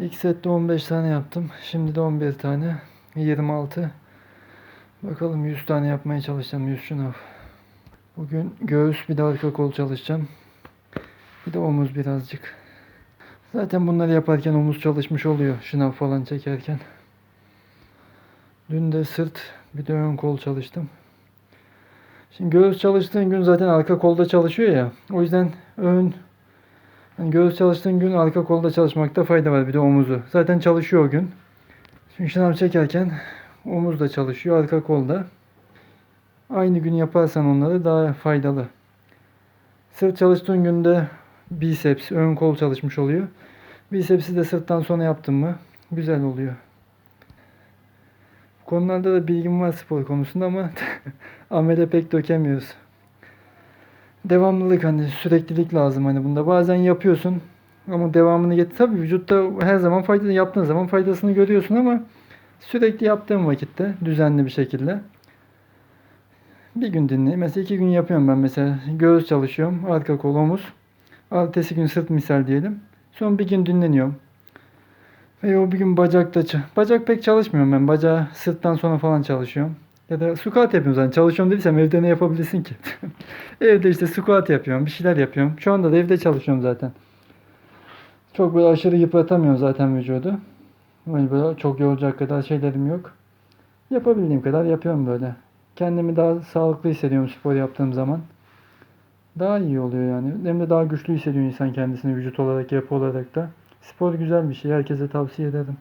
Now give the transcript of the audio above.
İlk sette 15 tane yaptım. Şimdi de 11 tane. 26. Bakalım 100 tane yapmaya çalışacağım. 100 şınav. Bugün göğüs bir de arka kol çalışacağım. Bir de omuz birazcık. Zaten bunları yaparken omuz çalışmış oluyor. Şınav falan çekerken. Dün de sırt bir de ön kol çalıştım. Şimdi göğüs çalıştığın gün zaten arka kolda çalışıyor ya. O yüzden ön yani göğüs çalıştığın gün arka kolda çalışmakta fayda var. Bir de omuzu. Zaten çalışıyor o gün. Şimdi şınav çekerken omuz da çalışıyor. Arka kolda. Aynı gün yaparsan onları daha faydalı. Sırt çalıştığın günde biceps, ön kol çalışmış oluyor. Bicepsi de sırttan sonra yaptın mı güzel oluyor. Konularda da bilgim var spor konusunda ama amele pek dökemiyoruz. Devamlılık hani süreklilik lazım hani bunda. Bazen yapıyorsun ama devamını get. Tabii vücutta her zaman fayda yaptığın zaman faydasını görüyorsun ama sürekli yaptığın vakitte düzenli bir şekilde bir gün dinle. Mesela iki gün yapıyorum ben mesela. Göğüs çalışıyorum. Arka kol, omuz. Ertesi gün sırt misal diyelim. Son bir gün dinleniyorum. Ve o bir gün bacakta Bacak pek çalışmıyorum ben. Bacağı sırttan sonra falan çalışıyorum. Ya da squat yapıyorum zaten. Çalışıyorum dediysem evde ne yapabilirsin ki? evde işte squat yapıyorum. Bir şeyler yapıyorum. Şu anda da evde çalışıyorum zaten. Çok böyle aşırı yıpratamıyorum zaten vücudu. Böyle, böyle çok yoracak kadar şeylerim yok. Yapabildiğim kadar yapıyorum böyle. Kendimi daha sağlıklı hissediyorum spor yaptığım zaman. Daha iyi oluyor yani. Hem de daha güçlü hissediyor insan kendisini vücut olarak, yapı olarak da. Spor güzel bir şey. Herkese tavsiye ederim.